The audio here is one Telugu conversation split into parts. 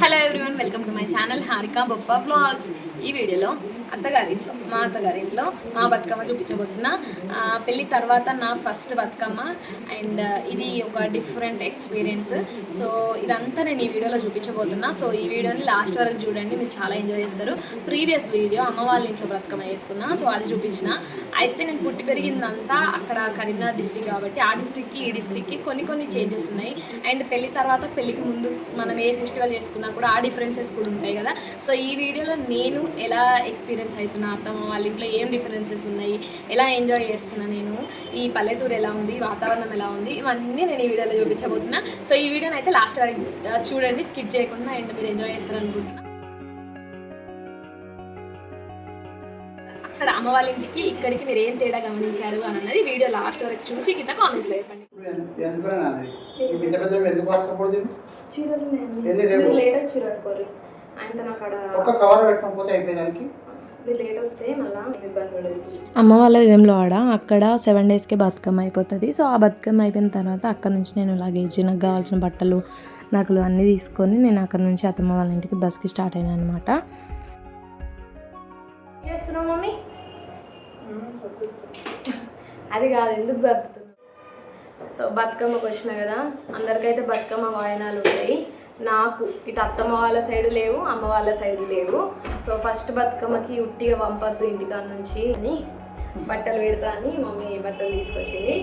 Hello everyone welcome to my channel Harika Boppa blogs ఈ వీడియోలో అత్తగారి ఇంట్లో మా అత్తగారి ఇంట్లో మా బతుకమ్మ చూపించబోతున్నా పెళ్ళి తర్వాత నా ఫస్ట్ బతుకమ్మ అండ్ ఇది ఒక డిఫరెంట్ ఎక్స్పీరియన్స్ సో ఇదంతా నేను ఈ వీడియోలో చూపించబోతున్నా. సో ఈ వీడియోని లాస్ట్ వరకు చూడండి మీరు చాలా ఎంజాయ్ చేస్తారు. ప్రీవియస్ వీడియో అమ్మ వాళ్ళ ఇంట్లో బతుకమ్మ వేసుకున్నా సో అది చూపించిన. అయితే నేను పుట్టి పెరిగిందంతా అక్కడ కరీంనగర్ డిస్టిక్ కాబట్టి ఆ డిస్టిక్కి ఈ డిస్టిక్కి కొన్ని కొన్ని చేంజెస్ ఉన్నాయి. అండ్ పెళ్ళి తర్వాత పెళ్ళికి ముందు మనం ఏ ఫెస్టివల్ చేసుకున్నా కూడా ఆ డిఫరెన్సెస్ కూడా ఉంటాయి కదా. సో ఈ వీడియోలో నేను ఎలా ఎక్స్పీరియన్స్ అవుతున్నా అత్తమ్మ వాళ్ళ ఇంట్లో ఏం డిఫరెన్సెస్ ఉన్నాయి ఎలా ఎంజాయ్ చేస్తున్నా నేను ఈ పల్లెటూరు ఎలా ఉంది వాతావరణం ఎలా ఉంది ఇవన్నీ నేను ఈ వీడియోలో చూపించబోతున్నా. సో ఈ వీడియోని అయితే లాస్ట్ వరకు చూడండి స్కిప్ చేయకుండా అండ్ మీరు ఎంజాయ్ చేస్తారనుకుంటున్నా. అక్కడ అమ్మ వాళ్ళ ఇంటికి ఇక్కడికి మీరు ఏం తేడా గమనించారు అని అన్నది వీడియో లాస్ట్ వరకు చూసి కింద కామెంట్స్ చెప్పండి. ఇప్పుడు ఎంత- ఎందుకు నాది? ఈ పెద్ద పెద్ద ఎందుకు పట్టుకోకూడదు చీరలు ఎన్ని రేపు? లేట్ వచ్చి అనుకోరు ఆయనతో అక్కడ ఒక్క కవర్ పెట్టకపోతే అయిపోయేదానికి? మీరు లేట్ వస్తే మళ్ళీ ఇబ్బంది పడదు అమ్మ వాళ్ళది వేములవాడ అక్కడ సెవెన్ డేస్కి బతుకమ్మ అయిపోతుంది. సో ఆ బతుకమ్మ అయిపోయిన తర్వాత అక్కడ నుంచి నేను లగేజ్ నాకు కావాల్సిన బట్టలు నగలు అన్నీ తీసుకొని నేను అక్కడ నుంచి అత్తమ్మ వాళ్ళ ఇంటికి బస్కి స్టార్ట్ అయినా అనమాట అది కాదు ఎందుకు జరుపుతున్నావు సో బతుకమ్మకు వచ్చిన కదా అందరికైతే బతుకమ్మ వాయనాలు ఉంటాయి. నాకు ఇటు అత్తమ్మ వాళ్ళ సైడ్ లేవు అమ్మ వాళ్ళ సైడ్ లేవు. సో ఫస్ట్ బతుకమ్మకి ఉట్టిగా పంపద్దు ఇంటికాడ నుంచి అని బట్టలు పెడతా అని మమ్మీ బట్టలు తీసుకొచ్చింది.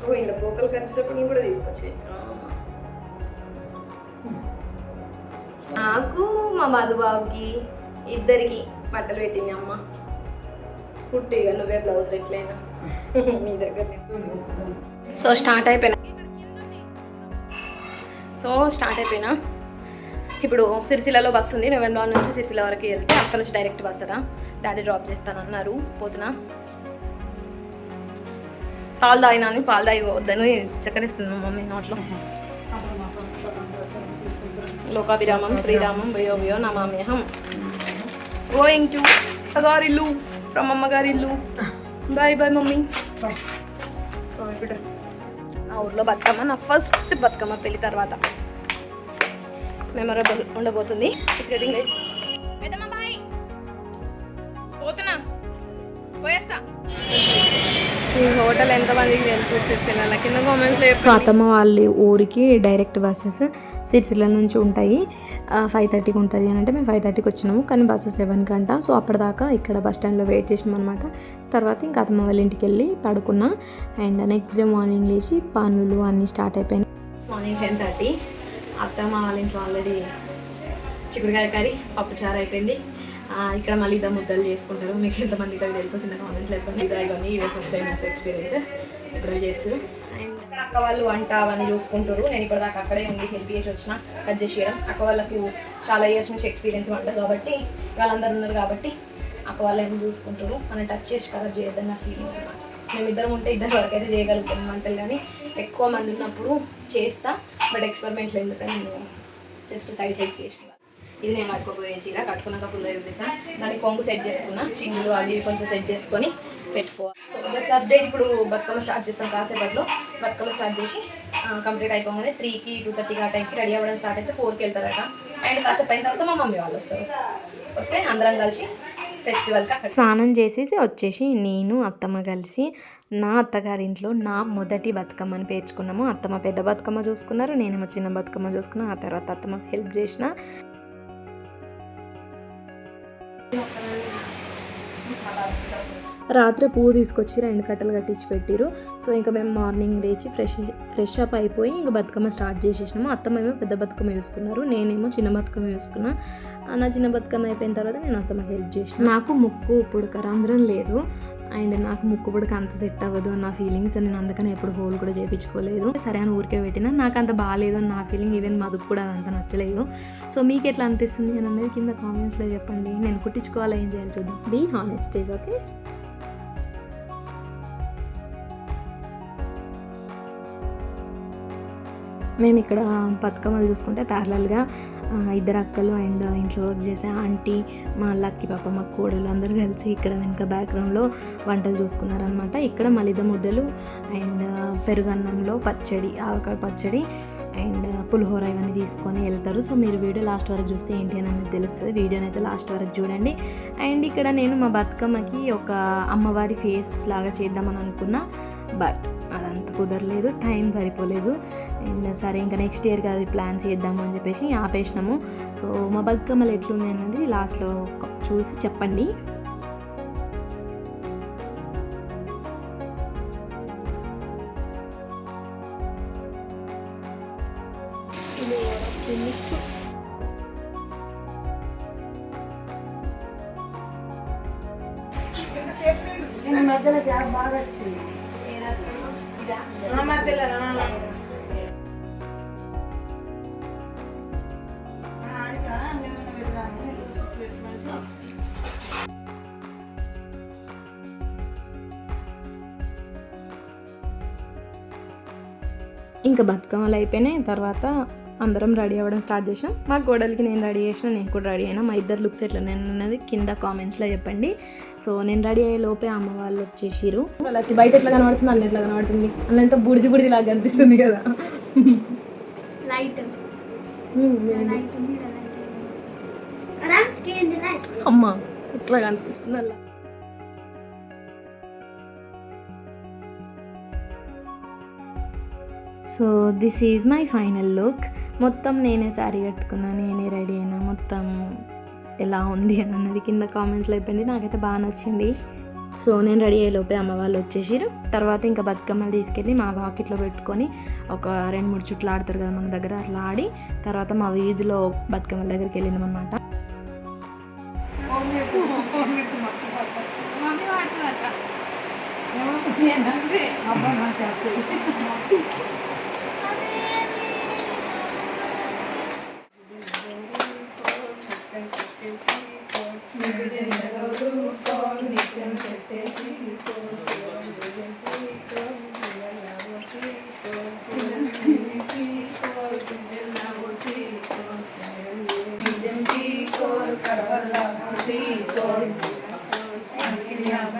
సో ఇలా పోకలు ఖర్చుటప్పుడు కూడా తీసుకొచ్చింది నాకు మా మధుబాబుకి ఇద్దరికి బట్టలు పెట్టింది అమ్మ. పుట్టి ఇక నువ్వే బ్లౌజులు ఎట్లయినా. మీ దగ్గర సో స్టార్ట్ అయిపోయినా. సో స్టార్ట్ అయిపోయినా. ఇప్పుడు సిరిసిల్లలో బస్సు ఉంది. నవంబర్ నుంచి సిరిసిల్ల వరకు వెళ్తే అక్కడ నుంచి డైరెక్ట్ బస్ రా డాడీ డ్రాప్ చేస్తానన్నారు. పోతున్నా. పాలు తాగినా అని పాలు తాగి వద్దని చక్కరిస్తుంది మమ్మీ నోట్లో. లోకాభిరామం శ్రీరామం వయో వయో నమామ్యహం. గోయింగ్ టు అత్తగారిల్లు ఫ్రమ్ అమ్మగారిల్లు బాయ్ బాయ్ మమ్మీ నా ఊర్లో బతుకమ్మ నా ఫస్ట్ బతుకమ్మ పెళ్ళి తర్వాత. మెమరబుల్ ఉండబోతుంది. ఇట్స్ గెటింగ్ రైట్ పోతున్నా. పోయేస్తా. ఈ హోటల్ ఎంతమందికి తెలుసు సిరిసిల్ల? కింద కామెంట్స్లో సో అత్తమ్మ వాళ్ళ ఊరికి డైరెక్ట్ బస్సెస్ సిరిసిల్ల నుంచి ఉంటాయి. ఫైవ్ థర్టీకి ఉంటుంది అని అంటే మేము ఫైవ్ థర్టీకి వచ్చినాము. కానీ బస్సు సెవెన్కి అంట. సో అప్పటిదాకా ఇక్కడ బస్ స్టాండ్లో వెయిట్ చేసినాం అనమాట తర్వాత ఇంకా అత్తమ్మ వాళ్ళ ఇంటికి వెళ్ళి పడుకున్నా. అండ్ నెక్స్ట్ డే మార్నింగ్ లేచి పనులు అన్నీ స్టార్ట్ అయిపోయినాయి. మార్నింగ్ టెన్ థర్టీ అత్తమ్మ వాళ్ళ ఇంట్లో ఆల్రెడీ చిక్కుడుకాయ కర్రీ పప్పుచారు అయిపోయింది. ఇక్కడ మళ్ళీ ఇద్దరు ముద్దలు చేసుకుంటారు. మీకు ఎంతమంది ఇక్కడ తెలుసు కింద కామెంట్స్ లేకపోతే ఇద్దరు ఇవన్నీ ఇవే ఫస్ట్ టైం ఎక్స్పీరియన్స్ ఇప్పుడు చేస్తారు అండ్ అక్క వాళ్ళు వంట అవన్నీ చూసుకుంటారు నేను ఇప్పుడు దాకా అక్కడే ఉండి హెల్ప్ చేసి వచ్చిన కట్ చేసి చేయడం. అక్క వాళ్ళకు చాలా ఇయర్స్ నుంచి ఎక్స్పీరియన్స్ వంట కాబట్టి వాళ్ళందరూ ఉన్నారు కాబట్టి అక్క వాళ్ళు ఏమో చూసుకుంటారు మనం టచ్ చేసి కరెక్ట్ చేయొద్దని నా ఫీలింగ్ అనమాట మేమిద్దరం ఉంటే ఇద్దరు వరకు అయితే చేయగలుగుతాం వంటలు కానీ. ఎక్కువ మంది ఉన్నప్పుడు చేస్తా బట్ ఎక్స్పెరిమెంట్లు ఎందుకని నేను జస్ట్ సైడ్ హెల్ప్ చేసిన. ఇది నేను కట్టుకోపోయే చీర కట్టుకున్నాక ఫుల్ చూపిస్తాను దానికి కొంగు సెట్ చేసుకున్నా. చింగులు అవి కొంచెం సెట్ చేసుకొని పెట్టుకోవాలి సో దట్స్ అప్డేట్ ఇప్పుడు బతుకమ్మ స్టార్ట్ చేస్తాం కాసేపట్లో. బతుకమ్మ స్టార్ట్ చేసి కంప్లీట్ అయిపోగానే త్రీకి టూ థర్టీకి ఆ టైంకి రెడీ అవ్వడం స్టార్ట్ అయితే ఫోర్కి వెళ్తారట. అండ్ కాసేపు అయిన తర్వాత మా మమ్మీ వాళ్ళు వస్తారు. వస్తే అందరం కలిసి ఫెస్టివల్కి స్నానం చేసేసి వచ్చేసి నేను అత్తమ్మ కలిసి నా అత్తగారింట్లో నా మొదటి బతుకమ్మని పేర్చుకున్నాము. అత్తమ్మ పెద్ద బతుకమ్మ చూసుకున్నారు నేనేమో చిన్న బతుకమ్మ చూసుకున్నా ఆ తర్వాత అత్తమ్మకి హెల్ప్ చేసిన రాత్రి పువ్వు తీసుకొచ్చి రెండు కట్టలు కట్టించి పెట్టిరు సో ఇంకా మేము మార్నింగ్ లేచి ఫ్రెష్ ఫ్రెష్ అప్ అయిపోయి ఇంకా బతుకమ్మ స్టార్ట్ చేసేసినాము. అత్తమ్మ ఏమో పెద్ద బతుకమ్మ చూసుకున్నారు నేనేమో చిన్న బతుకమ్మ చూసుకున్నా నా చిన్న బతుకమ్మ అయిపోయిన తర్వాత నేను అత్తమ్మకి హెల్ప్ చేసిన. నాకు ముక్కు పుడక రంధ్రం లేదు. అండ్ నాకు ముక్కు పుడక అంత సెట్ అవ్వదు అన్న ఫీలింగ్స్ నేను అందుకని ఎప్పుడు హోల్ కూడా చేయించుకోలేదు సరే అని ఊరికే పెట్టినా. నాకు అంత బాగాలేదు అని నా ఫీలింగ్ ఈవెన్ మధుకు కూడా అంత నచ్చలేదు. సో మీకు ఎట్లా అనిపిస్తుంది అని అనేది కింద కామెంట్స్లో చెప్పండి. నేను కుట్టించుకోవాలా ఏం చేయాలి చూద్దాం. బీ హానెస్ట్ ప్లీజ్ ఓకే మేము ఇక్కడ బతుకమ్మలు చూసుకుంటే ప్యారలల్గా ఇద్దరు అక్కలు అండ్ ఇంట్లో వర్క్ చేసే ఆంటీ మా లక్కి పాప మా కోడలు అందరూ కలిసి ఇక్కడ వెనక బ్యాక్గ్రౌండ్లో వంటలు చూసుకున్నారనమాట ఇక్కడ మలిద ముద్దలు అండ్ పెరుగన్నంలో పచ్చడి ఆవకాయ పచ్చడి అండ్ పులిహోర ఇవన్నీ తీసుకొని వెళ్తారు. సో మీరు వీడియో లాస్ట్ వరకు చూస్తే ఏంటి అని అనేది తెలుస్తుంది. వీడియోని అయితే లాస్ట్ వరకు చూడండి. అండ్ ఇక్కడ నేను మా బతుకమ్మకి ఒక అమ్మవారి ఫేస్ లాగా చేద్దామని అనుకున్నా బట్ అదంతా కుదరలేదు. టైం సరిపోలేదు. సరే ఇంకా నెక్స్ట్ ఇయర్కి అది ప్లాన్ చేద్దాము అని చెప్పేసి ఆపేసినాము. సో మా బతుకమ్మలు ఎట్లున్నాయి అనేది లాస్ట్లో చూసి చెప్పండి. ఇంకా బతుకమ్మలు అయిపోయినాయి తర్వాత అందరం రెడీ అవ్వడం స్టార్ట్ చేసాం మా కోడలికి నేను రెడీ చేసిన నేను కూడా రెడీ అయినా. మా ఇద్దరు లుక్స్ ఎట్లా నేను ఉన్నది కింద కామెంట్స్లో చెప్పండి. సో నేను రెడీ అయ్యే లోపే అమ్మ వాళ్ళు వచ్చేసిరు వాళ్ళకి బయట ఎట్లా కనబడుతుంది అన్న ఎట్లా కనబడుతుంది? ఎంత బుడిది బుడిది లాగా కనిపిస్తుంది కదా. లైట్ అమ్మ ఇట్లా కనిపిస్తుంది అలా so this is my final look మొత్తం నేనే శారీ కట్టుకున్నా నేనే రెడీ అయినా మొత్తం ఎలా ఉంది అని అన్నది కింద కామెంట్స్లో అయిపోయింది నాకైతే బాగా నచ్చింది. సో నేను రెడీ అయ్యేలోపే అమ్మ వాళ్ళు వచ్చేసిరు తర్వాత ఇంకా బతుకమ్మలు తీసుకెళ్ళి మా వాకిట్లో పెట్టుకొని ఒక రెండు మూడు చుట్లు ఆడతారు కదా మన దగ్గర అట్లా ఆడి తర్వాత మా వీధిలో బతుకమ్మల దగ్గరికి వెళ్ళినాం అనమాట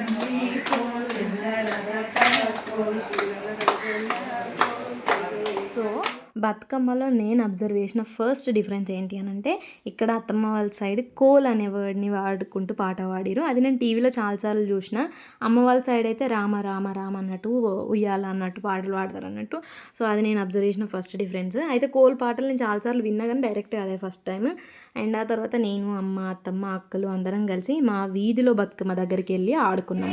సో బతుకమ్మలో నేను అబ్జర్వ్ చేసిన ఫస్ట్ డిఫరెన్స్ ఏంటి అని అంటే ఇక్కడ అత్తమ్మ వాళ్ళ సైడ్ కోల్ అనే వర్డ్ని వాడుకుంటూ పాట పాడిరు అది నేను టీవీలో చాలాసార్లు చూసిన. అమ్మ వాళ్ళ సైడ్ అయితే రామ రామ రామ అన్నట్టు ఉయ్యాల అన్నట్టు పాటలు పాడతారు అన్నట్టు. సో అది నేను అబ్జర్వ్ చేసిన ఫస్ట్ డిఫరెన్స్ అయితే కోల్ పాటలు నేను చాలాసార్లు విన్నా కానీ డైరెక్ట్ అదే ఫస్ట్ టైం అండ్ ఆ తర్వాత నేను అమ్మ అత్తమ్మ అక్కలు అందరం కలిసి మా వీధిలో బతుకమ్మ దగ్గరికి వెళ్ళి ఆడుకున్నాం.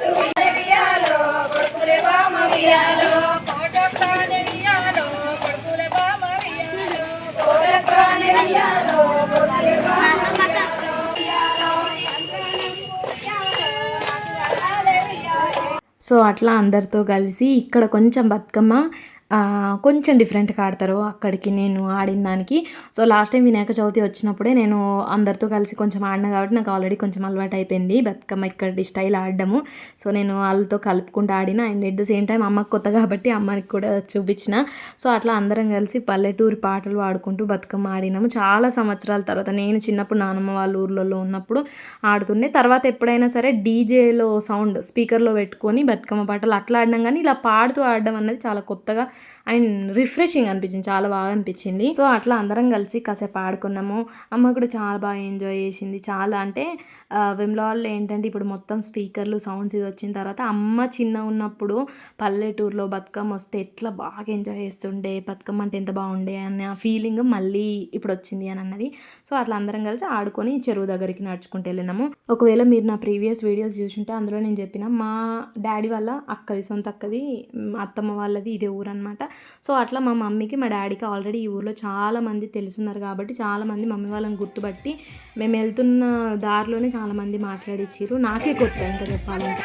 సో అట్లా అందరితో కలిసి ఇక్కడ కొంచెం బతుకమ్మ కొంచెం డిఫరెంట్గా ఆడతారు అక్కడికి నేను ఆడిన దానికి. So last time Vinayaka Chavithi వచ్చినప్పుడే నేను అందరితో కలిసి కొంచెం ఆడినా కాబట్టి నాకు ఆల్రెడీ కొంచెం అలవాటు అయిపోయింది. బతుకమ్మ ఇక్కడి స్టైల్ ఆడడము. సో నేను వాళ్ళతో కలుపుకుంటూ ఆడిన and at the same time అమ్మకి కొత్త కాబట్టి అమ్మకి కూడా చూపించిన. సో అట్లా అందరం కలిసి పల్లెటూరు పాటలు పాడుకుంటూ బతుకమ్మ ఆడినాము. చాలా సంవత్సరాల తర్వాత నేను చిన్నప్పుడు నానమ్మ వాళ్ళ ఊర్లలో ఉన్నప్పుడు ఆడుతుండే. తర్వాత ఎప్పుడైనా సరే డీజేలో సౌండ్ స్పీకర్లో పెట్టుకొని బతుకమ్మ పాటలు అట్లా ఆడినాం కానీ ఇలా పాడుతూ ఆడడం అనేది చాలా కొత్తగా అండ్ రిఫ్రెషింగ్ అనిపించింది చాలా బాగా అనిపించింది. సో అట్లా అందరం కలిసి కాసేపు ఆడుకున్నాము. అమ్మ కూడా చాలా బాగా ఎంజాయ్ చేసింది. చాలా అంటే వెమ్లాల్లో ఏంటంటే ఇప్పుడు మొత్తం స్పీకర్లు సౌండ్స్ ఇది వచ్చిన తర్వాత అమ్మ చిన్న ఉన్నప్పుడు పల్లెటూరులో బతుకమ్మ వస్తే ఎట్లా బాగా ఎంజాయ్ చేస్తుండే బతుకమ్మ అంటే ఎంత బాగుండే అన్న ఫీలింగ్ మళ్ళీ ఇప్పుడు వచ్చింది అని అన్నది. సో అట్లా అందరం కలిసి ఆడుకొని చెరువు దగ్గరికి నడుచుకుంటూ వెళ్ళినాము. ఒకవేళ మీరు నా ప్రీవియస్ వీడియోస్ చూసుంటే అందులో నేను చెప్పిన మా డాడీ వాళ్ళ అక్కది సొంత అక్కది అత్తమ్మ వాళ్ళది ఇదే ఊరు అనమాట అనమాట. సో అట్లా మా మమ్మీకి మా డాడీకి ఆల్రెడీ ఈ ఊర్లో చాలామంది తెలుసున్నారు కాబట్టి చాలామంది మమ్మీ వాళ్ళని గుర్తుపట్టి మేము వెళ్తున్న దారిలోనే చాలామంది మాట్లాడిచ్చిర్రు. నాకే కొత్త ఇంకా చెప్పాలంటే.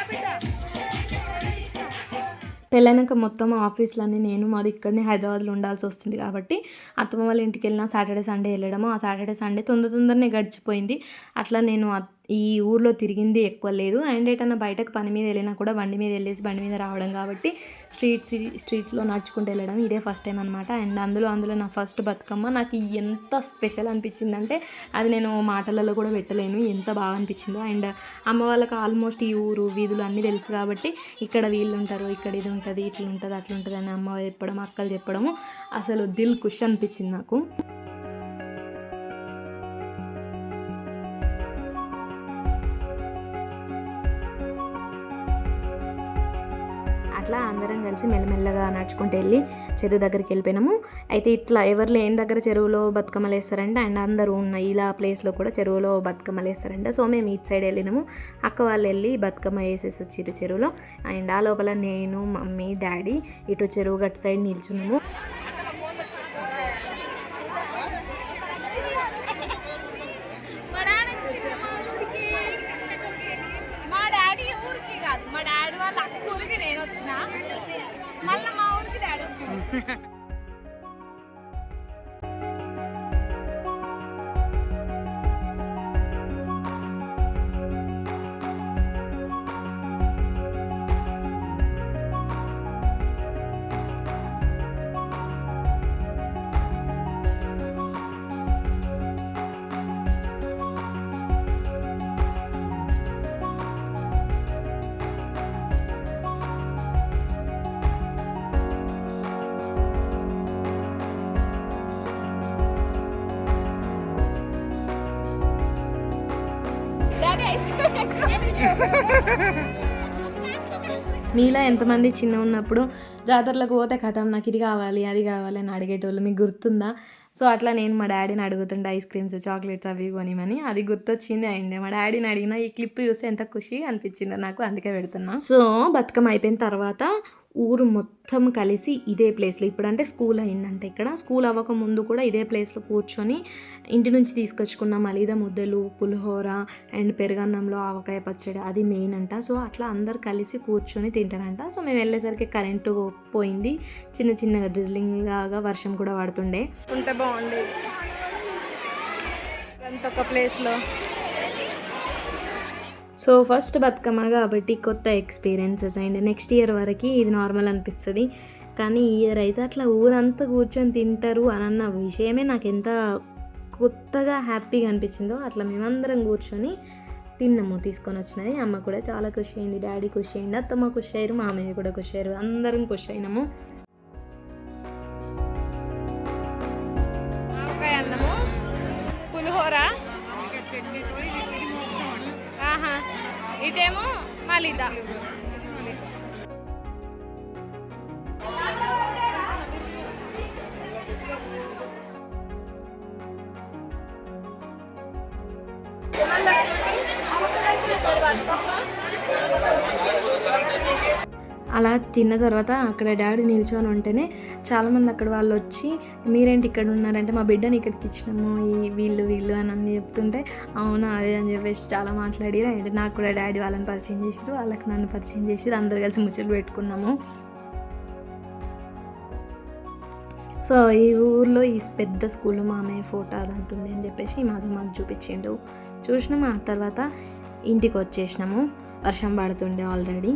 పెళ్ళైనాక మొత్తం ఆఫీస్లన్నీ నేను మాది ఇక్కడనే హైదరాబాద్లో ఉండాల్సి వస్తుంది కాబట్టి అత్తమ్మ వాళ్ళ ఇంటికి వెళ్ళిన సాటర్డే సండే వెళ్ళడము ఆ సాటర్డే సండే తొందర తొందరనే గడిచిపోయింది. అట్లా నేను ఈ ఊర్లో తిరిగింది ఎక్కువ లేదు. అండ్ ఏటన్నా బయటకు పని మీద వెళ్ళినా కూడా బండి మీద వెళ్ళేసి బండి మీద రావడం కాబట్టి స్ట్రీట్స్ స్ట్రీట్స్లో నడుచుకుంటూ వెళ్ళడం ఇదే ఫస్ట్ టైం అనమాట అండ్ అందులో అందులో నా ఫస్ట్ బతుకమ్మ నాకు ఎంత స్పెషల్ అనిపించిందంటే అది నేను మాటలలో కూడా పెట్టలేను. ఎంత బాగా అనిపించిందో. అండ్ అమ్మ వాళ్ళకి ఆల్మోస్ట్ ఈ ఊరు వీధులు అన్నీ తెలుసు కాబట్టి ఇక్కడ వీళ్ళు ఉంటారు ఇక్కడ ఇది ఉంటుంది ఇట్లా ఉంటుంది అట్లా ఉంటుంది అని అమ్మ చెప్పడం అక్కలు చెప్పడము అసలు దిల్ ఖుష్ అనిపించింది నాకు. అందరం కలిసి మెల్లమెల్లగా నడుచుకుంటూ వెళ్ళి చెరువు దగ్గరికి వెళ్ళిపోయినాము. అయితే ఇట్లా ఎవరు లేని దగ్గర చెరువులో బతుకమ్మలు వేస్తారంట అండ్ అందరూ ఉన్న ఇలా ప్లేస్లో కూడా చెరువులో బతుకమ్మలు వేస్తారంట సో మేము ఇటు సైడ్ వెళ్ళినాము. అక్క వాళ్ళు వెళ్ళి బతుకమ్మ వేసేసి వచ్చిరు చెరువులో. అండ్ ఆ లోపల నేను మమ్మీ డాడీ ఇటు చెరువు గట్టు సైడ్ నిల్చున్నాము. Yeah. మీలో ఎంతమంది చిన్న ఉన్నప్పుడు జాతరలకు పోతే కథం నాకు ఇది కావాలి అది కావాలి అని అడిగేటోళ్ళు మీకు గుర్తుందా? సో అట్లా నేను మా డాడీని అడుగుతుండే ఐస్ క్రీమ్స్ చాక్లెట్స్ అవి కొనిమని అది గుర్తొచ్చింది అండ్ మా డాడీని అడిగిన ఈ క్లిప్ చూస్తే ఎంత ఖుషి అనిపించిందో నాకు అందుకే పెడుతున్నా. సో బతుకమ్మ అయిపోయిన తర్వాత ఊరు మొత్తం కలిసి ఇదే ప్లేస్లో ఇప్పుడంటే స్కూల్ అయిందంటే ఇక్కడ. స్కూల్ అవ్వక ముందు కూడా ఇదే ప్లేస్లో కూర్చొని ఇంటి నుంచి తీసుకొచ్చుకున్న మలీద ముద్దలు పులిహోర అండ్ పెరుగన్నంలో ఆవకాయ పచ్చడి అది మెయిన్ అంట. సో అట్లా అందరు కలిసి కూర్చొని తింటారంట. సో మేము వెళ్ళేసరికి కరెంటు పోయింది. చిన్న చిన్నగా డ్రిజ్లింగ్ లాగా వర్షం కూడా పడుతుండే. ఉంటే బాగుండేది. అంత ఒక ప్లేస్లో సో ఫస్ట్ బతుకమ్మ కాబట్టి కొత్త ఎక్స్పీరియన్సెస్ అండ్ నెక్స్ట్ ఇయర్ వరకు ఇది నార్మల్ అనిపిస్తుంది. కానీ ఈ ఇయర్ అయితే అట్లా ఊరంతా కూర్చొని తింటారు అని అన్న విషయమే నాకు ఎంత కొత్తగా హ్యాపీగా అనిపించిందో అట్లా మేమందరం కూర్చొని తిన్నాము తీసుకొని వచ్చినది. అమ్మ కూడా చాలా ఖుషి అయింది. డాడీ ఖుషి అయింది అత్తమ్మ ఖుషి అయ్యారు. మామయ్య కూడా ఖుషి అయ్యారు. అందరం ఖుషి అయినాము. మలిదా అలా తిన్న తర్వాత అక్కడ డాడీ నిల్చొని ఉంటేనే చాలామంది అక్కడ వాళ్ళు వచ్చి మీరేంటి ఇక్కడ ఉన్నారంటే మా బిడ్డని ఇక్కడికి ఇచ్చినాము ఈ వీళ్ళు వీళ్ళు అని అన్ని చెప్తుంటే అవునా అదే అని చెప్పేసి చాలా మాట్లాడిరు. అండ్ నాకు కూడా డాడీ వాళ్ళని పరిచయం చేసిరు వాళ్ళకి నన్ను పరిచయం చేసిరు అందరు కలిసి ముచ్చట్లు పెట్టుకున్నాము. సో ఈ ఊర్లో ఈ పెద్ద స్కూల్లో మా అమ్మాయి ఫోటో అది ఉంది అని చెప్పేసి మాది మాకు చూపించిండు. చూసినాము ఆ తర్వాత ఇంటికి వచ్చేసినాము. వర్షం పడుతుండే ఆల్రెడీ.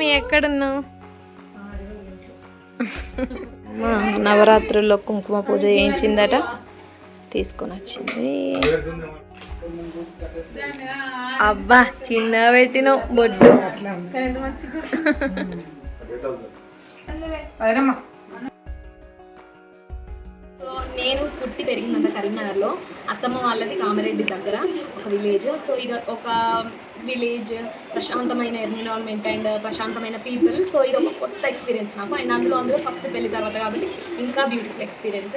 మమ్మీ ఎక్కడున్నావు? మా నవరాత్రుల్లో కుంకుమ పూజ చేయించిందట. తీసుకొని వచ్చింది. అబ్బా చిన్న పెట్టినావు బొడ్డు. నేను పుట్టి పెరిగినంత కరీంనగర్లో అత్తమ్మ వాళ్ళది కామరెడ్డి దగ్గర ఒక విలేజ్ సో ఇది ఒక విలేజ్ ప్రశాంతమైన ఎన్విరాన్మెంట్ అండ్ ప్రశాంతమైన పీపుల్ సో ఇది ఒక కొత్త ఎక్స్పీరియన్స్ నాకు. అండ్ అందులో అందులో ఫస్ట్ పెళ్ళి తర్వాత కాబట్టి ఇంకా బ్యూటిఫుల్ ఎక్స్పీరియన్స్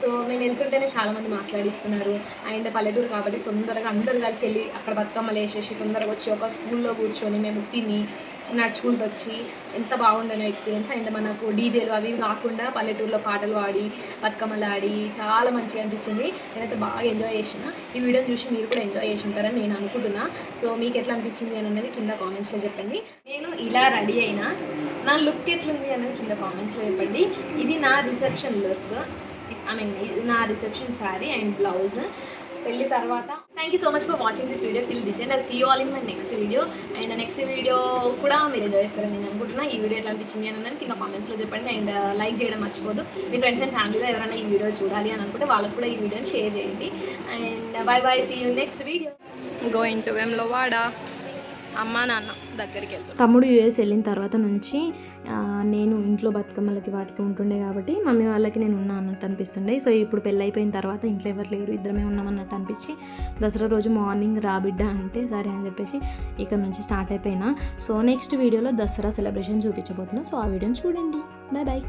సో మేము వెళ్తుంటేనే చాలామంది మాట్లాడిస్తున్నారు. అండ్ పల్లెటూరు కాబట్టి తొందరగా అందరూ కలిసి వెళ్ళి అక్కడ బతుకమ్మలు వేసేసి తొందరగా వచ్చి ఒక స్కూల్లో కూర్చొని మేము తిని నడుచుకుంటూ వచ్చి ఎంత బాగుండేనో ఎక్స్పీరియన్స్ అండ్ మనకు డీజేలు అవి కాకుండా పల్లెటూరులో పాటలు పాడి బతుకమ్మలు ఆడి చాలా మంచిగా అనిపించింది. నేనైతే బాగా ఎంజాయ్ చేసిన. ఈ వీడియోని చూసి మీరు కూడా ఎంజాయ్ చేసి ఉంటారని నేను అనుకుంటున్నా. సో మీకు ఎట్లా అనిపించింది అని అనేది కింద కామెంట్స్లో చెప్పండి. నేను ఇలా రెడీ అయినా నా లుక్ ఎట్లుంది అనేది కింద కామెంట్స్లో చెప్పండి. ఇది నా రిసెప్షన్ లుక్ ఐ మీన్ ఇది నా రిసెప్షన్ శారీ అండ్ బ్లౌజ్ పెళ్ళి తర్వాత. Thank you so much for watching this video till this and see all in my next video and next video కూడా మీరు ఎంజాయ్ చేస్తారని నేను అనుకుంటున్నా. ఈ వీడియో ఎట్లా అనిపించింది అని అన్నది కింద కామెంట్స్లో చెప్పండి. అండ్ లైక్ uh, చేయడం మర్చిపోదు. మీ ఫ్రెండ్స్ అండ్ ఫ్యామిలీలో ఎవరైనా ఈ వీడియో చూడాలి అని అనుకుంటే వాళ్ళకు కూడా ఈ వీడియోని షేర్ చేయండి. And bye bye see you next video going to Vemulawada అమ్మ నాన్న దగ్గరికి వెళ్తాం తమ్ముడు యూఎస్ వెళ్ళిన తర్వాత నుంచి నేను ఇంట్లో బతుకమ్మలకి వాటికి ఉంటుండే కాబట్టి మమ్మీ వాళ్ళకి నేను ఉన్నా అన్నట్టు అనిపిస్తుండే. సో ఇప్పుడు పెళ్ళి అయిపోయిన తర్వాత ఇంట్లో ఎవరు లేరు ఇద్దరమే ఉన్నాం అన్నట్టు అనిపించి దసరా రోజు మార్నింగ్ రా బిడ్డ అంటే సరే అని చెప్పేసి ఇక్కడ నుంచి స్టార్ట్ అయిపోయినా. సో నెక్స్ట్ వీడియోలో దసరా సెలబ్రేషన్ చూపించబోతున్నా. సో ఆ వీడియోని చూడండి. Bye bye.